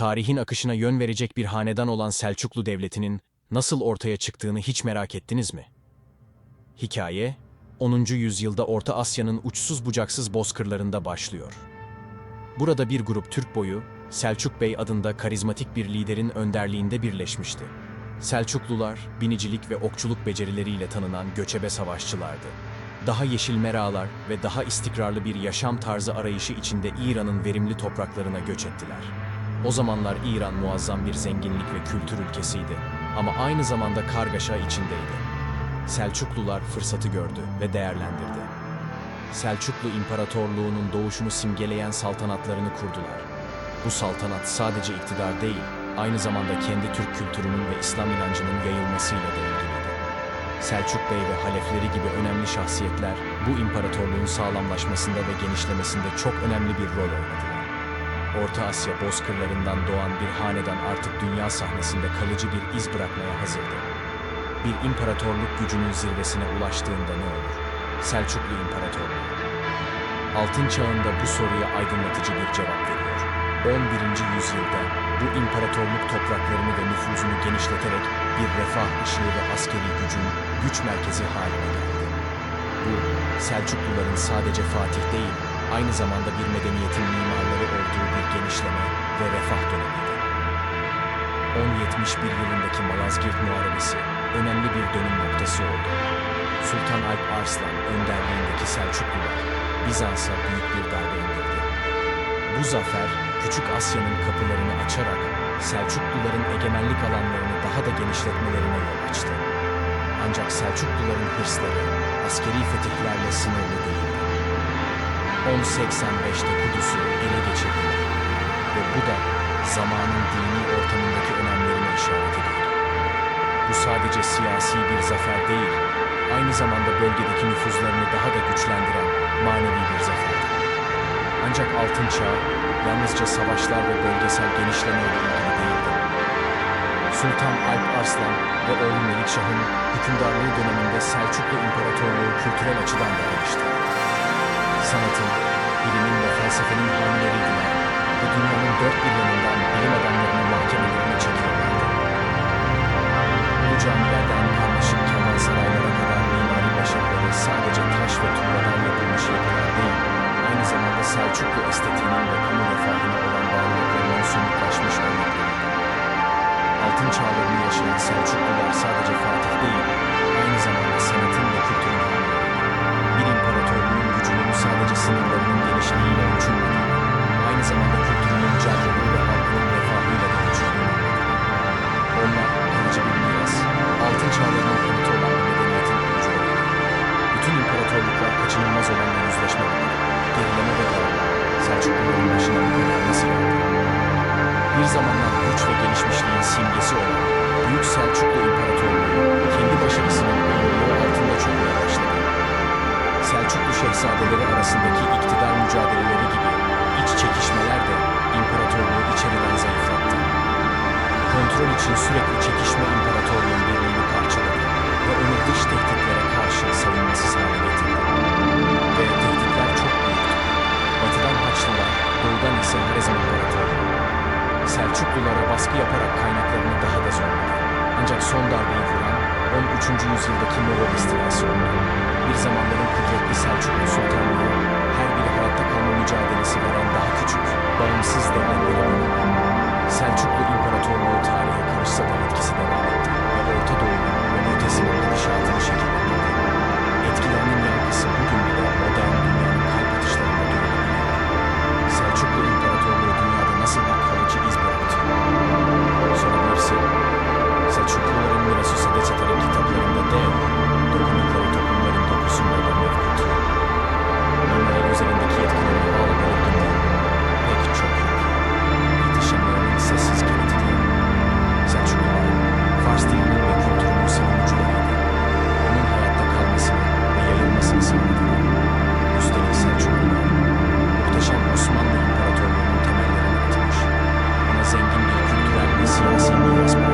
tarihin akışına yön verecek bir hanedan olan Selçuklu Devleti'nin nasıl ortaya çıktığını hiç merak ettiniz mi? Hikaye, 10. yüzyılda Orta Asya'nın uçsuz bucaksız bozkırlarında başlıyor. Burada bir grup Türk boyu, Selçuk Bey adında karizmatik bir liderin önderliğinde birleşmişti. Selçuklular, binicilik ve okçuluk becerileriyle tanınan göçebe savaşçılardı. Daha yeşil meralar ve daha istikrarlı bir yaşam tarzı arayışı içinde İran'ın verimli topraklarına göç ettiler. O zamanlar İran muazzam bir zenginlik ve kültür ülkesiydi ama aynı zamanda kargaşa içindeydi. Selçuklular fırsatı gördü ve değerlendirdi. Selçuklu İmparatorluğu'nun doğuşunu simgeleyen saltanatlarını kurdular. Bu saltanat sadece iktidar değil, aynı zamanda kendi Türk kültürünün ve İslam inancının yayılmasıyla da ilgiliydi. Selçuk Bey ve halefleri gibi önemli şahsiyetler bu imparatorluğun sağlamlaşmasında ve genişlemesinde çok önemli bir rol oynadılar. Orta Asya bozkırlarından doğan bir hanedan artık dünya sahnesinde kalıcı bir iz bırakmaya hazırdı. Bir imparatorluk gücünün zirvesine ulaştığında ne olur? Selçuklu İmparatorluğu. Altın çağında bu soruya aydınlatıcı bir cevap veriyor. 11. yüzyılda bu imparatorluk topraklarını ve nüfuzunu genişleterek bir refah ışığı ve askeri gücün güç merkezi haline geldi. Bu, Selçukluların sadece Fatih değil, aynı zamanda bir medeniyetin bir genişleme ve refah dönemiydi. 1071 yılındaki Malazgirt Muharebesi önemli bir dönüm noktası oldu. Sultan Alp Arslan önderliğindeki Selçuklular Bizans'a büyük bir darbe indirdi. Bu zafer Küçük Asya'nın kapılarını açarak Selçukluların egemenlik alanlarını daha da genişletmelerine yol açtı. Ancak Selçukluların hırsları askeri fetihlerle sınırlı değildi. 1085'te Kudüs'ü ele geçirdiler bu da zamanın dini ortamındaki önemlerine işaret ediyordu. Bu sadece siyasi bir zafer değil, aynı zamanda bölgedeki nüfuzlarını daha da güçlendiren manevi bir zaferdi. Ancak Altın Çağ yalnızca savaşlar ve bölgesel genişlemeyle ilgili değildi. Sultan Alp Arslan ve oğlu Melikşah'ın hükümdarlığı döneminde Selçuklu İmparatorluğu kültürel açıdan da gelişti. Sanatın, bilimin ve felsefenin hamileriydiler ve dünyanın dört bir yanından bilim adamlarının mahkemelerine çekilirlerdi. Bu camilerden karmaşık kervansaraylara kadar mimari başarıları sadece taş ve tuğladan yapılmış yapılar değil, aynı zamanda Selçuklu estetiğinin ve kamu refahına olan bağlılıklarının somutlaşmış örnekleriydi. Altın çağlarını yaşayan Selçuklular sadece Fatih değil, aynı zamanda sanatın Selçukluların başına bu kadar nasıl geldi? Bir zamanlar güç ve gelişmişliğin simgesi olan Büyük Selçuklu İmparatorluğu kendi başarısının ağırlığı altında çökmeye başladı. Selçuklu şehzadeleri arasındaki iktidar mücadeleleri gibi iç çekişmeler de imparatorluğu içeriden zayıflattı. Kontrol için sürekli yaparak kaynaklarını daha da zorladı. Ancak son darbeyi vuran 13. yüzyıldaki Moğol istilası oldu. Bir zamanların kudretli Selçuklu Sultanlığı, her biri hayatta kalma mücadelesi veren daha küçük, bağımsız yes, yes, yes.